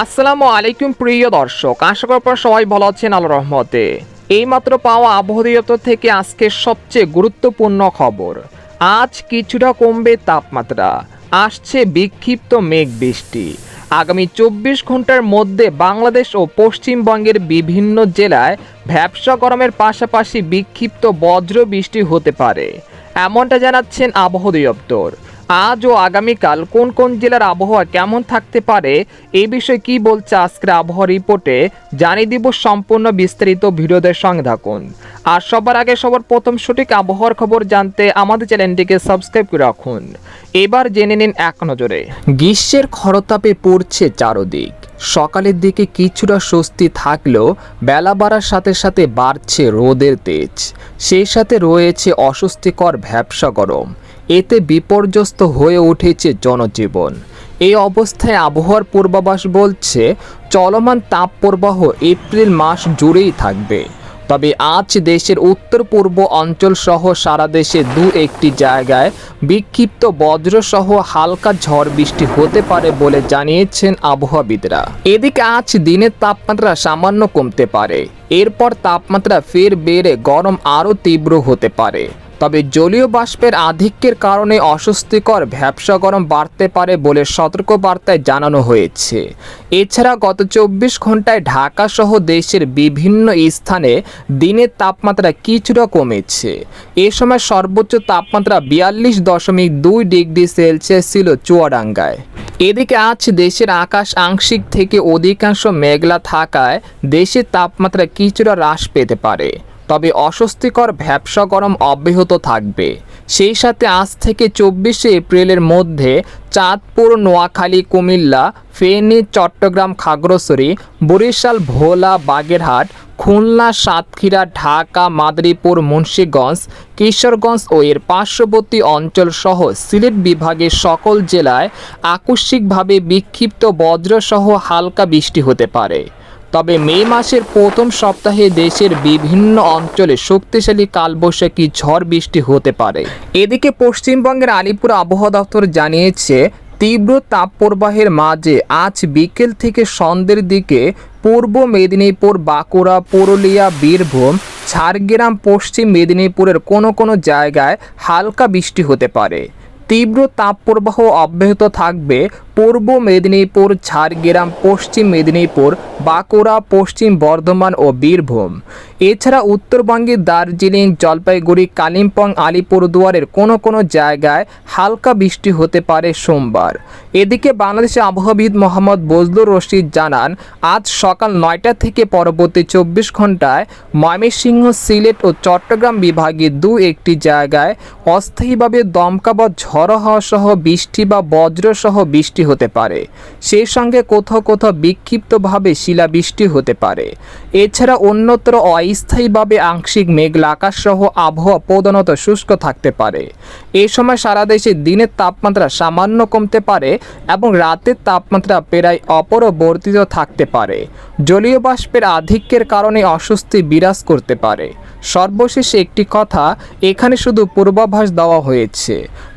আসসালামু আলাইকুম প্রিয় দর্শক, আশা করি সবাই ভালো আছেন আল্লাহ রহমতে। এইমাত্র পাওয়া আবহাওয়া থেকে আজকে সবচেয়ে গুরুত্বপূর্ণ খবর। আজ কিছুটা কমবে তাপমাত্রা, আসছে বিক্ষিপ্ত মেঘ বৃষ্টি। আগামী চব্বিশ ঘণ্টার মধ্যে বাংলাদেশ ও পশ্চিমবঙ্গের বিভিন্ন জেলায় ভ্যাবসা গরমের পাশাপাশি বিক্ষিপ্ত বজ্র বৃষ্টি হতে পারে, এমনটা জানাচ্ছেন আবহাওয়া দপ্তর। আজ ও আগামীকাল কোন কোন জেলার আবহাওয়া কেমন থাকতে পারে এই বিষয়ে কি বলছে আজকের আবহাওয়া রিপোর্টে, জানিয়ে দিব সম্পূর্ণ বিস্তারিত ভিডিওদের সঙ্গে থাকুন। আর সবার আগে সবার প্রথম সঠিক আবহাওয়ার খবর জানতে আমাদের চ্যানেলটিকে সাবস্ক্রাইব করে রাখুন। এবার জেনে নিন এক নজরে। গ্রীষ্মের খরতাপে পড়ছে চারদিক। সকালের দিকে কিছুটা স্বস্তি থাকলেও বেলা বাড়ার সাথে সাথে বাড়ছে রোদের তেজ। সেই সাথে রয়েছে অস্বস্তিকর ভ্যাবসা গরম। এতে বিপর্যস্ত হয়ে উঠেছে জনজীবন। এই অবস্থায় আবহাওয়ার পূর্বাভাস বলছে, চলমান তাপপ্রবাহ এপ্রিল মাস জুড়েই থাকবে। তবে আজ দেশের উত্তর পূর্ব অঞ্চল সহ সারা দেশে দু একটি জায়গায় বিক্ষিপ্ত বজ্রসহ হালকা ঝড় বৃষ্টি হতে পারে বলে জানিয়েছেন আবহাওয়াবিদরা। এদিকে আজ দিনের তাপমাত্রা সামান্য কমতে পারে। এরপর তাপমাত্রা ফের বেড়ে গরম আরও তীব্র হতে পারে। তবে জলীয় বাষ্পের আধিক্যের কারণে অস্বস্তিকর ভ্যাবসা গরম বাড়তে পারে বলে সতর্ক বার্তায় জানানো হয়েছে। এছাড়া গত চব্বিশ ঘন্টায় ঢাকা সহ দেশের বিভিন্ন স্থানে দিনের তাপমাত্রা কিছুটা কমেছে। এ সময় সর্বোচ্চ তাপমাত্রা বিয়াল্লিশ দশমিক দুই ডিগ্রি সেলসিয়াস ছিল চুয়াডাঙ্গায়। এদিকে আজ দেশের আকাশ আংশিক থেকে অধিকাংশ মেঘলা থাকায় দেশের তাপমাত্রা কিছুটা হ্রাস পেতে পারে। তবে অস্বস্তিকর ভ্যাবসা গরম অব্যাহত থাকবে। সেই সাথে আজ থেকে চব্বিশে এপ্রিলের মধ্যে চাঁদপুর, নোয়াখালী, কুমিল্লা, ফেনী, চট্টগ্রাম, খাগড়াছড়ি, বরিশাল, ভোলা, বাগেরহাট, খুলনা, সাতক্ষীরা, ঢাকা, মাদারীপুর, মুন্সীগঞ্জ, কিশোরগঞ্জ ও এর পার্শ্ববর্তী অঞ্চল সহ সিলেট বিভাগের সকল জেলায় আকস্মিকভাবে বিক্ষিপ্ত বজ্রসহ হালকা বৃষ্টি হতে পারে। তবে মে মাসের প্রথম সপ্তাহে দেশের বিভিন্ন অঞ্চলে শক্তিশালী কালবৈশাখী ঝড় বৃষ্টি হতে পারে। এদিকে পশ্চিমবঙ্গের আলিপুর আবহাওয়া দপ্তর জানিয়েছে, তীব্র তাপপ্রবাহের মাঝে আজ বিকেল থেকে সন্ধ্যের দিকে পূর্ব মেদিনীপুর, বাঁকুড়া, পুরুলিয়া, বীরভূম, ঝাড়গ্রাম, পশ্চিম মেদিনীপুরের কোনো কোনো জায়গায় হালকা বৃষ্টি হতে পারে। তীব্র তাপপ্রবাহ অব্যাহত থাকবে পূর্ব মেদিনীপুর, ঝাড়গ্রাম, পশ্চিম মেদিনীপুর, বাঁকুড়া, পশ্চিম বর্ধমান ও বীরভূম। এছাড়া উত্তরবঙ্গের দার্জিলিং, জলপাইগুড়ি, কালিম্পং, আলিপুরদুয়ারের কোনো কোনো জায়গায় হালকা বৃষ্টি হতে পারে সোমবার। এদিকে বাংলাদেশে আবহাওয়াবিদ মোহাম্মদ বজলুর রশিদ জানান, আজ সকাল নয়টা থেকে পরবর্তী চব্বিশ ঘন্টায় ময়মনসিংহ, সিলেট ও চট্টগ্রাম বিভাগে দু, একটি জায়গায় অস্থায়ীভাবে দমকা বা ঝড়ো হওয়া সহ বৃষ্টি বা বজ্রসহ বৃষ্টি হতে পারে। সেই সঙ্গে কোথাও কোথাও বিক্ষিপ্তভাবে শিলাবৃষ্টি হতে পারে। এছাড়া অন্যত্র অস্থায়ীভাবে আংশিক মেঘলা আকাশ সহ আবহাওয়া প্রধানত শুষ্ক থাকতে পারে। এই সময় সারা দেশে দিনের তাপমাত্রা সামান্য কমতে পারে এবং রাতের তাপমাত্রা প্রায় অপরবর্তিত থাকতে পারে। জলীয় বাষ্পের আধিক্যের কারণে অস্বস্তি বিরাজ করতে পারে। সর্বশেষে একটি কথা, এখানে শুধু পূর্বাভাস দেওয়া হয়েছে।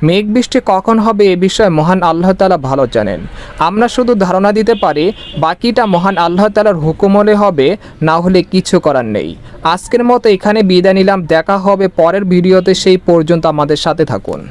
মেঘ বৃষ্টি কখন হবে এ বিষয়ে মহান আল্লাহ তালা ভালো জানেন। আমরা শুধু ধারণা দিতে পারি, বাকিটা মহান আল্লাহ তালার হুকুমলে হবে, না হলে কিছু করার নেই। আজকের মতো এখানে বিদায় নিলাম, দেখা হবে পরের ভিডিওতে, সেই পর্যন্ত আমাদের সাথে থাকুন।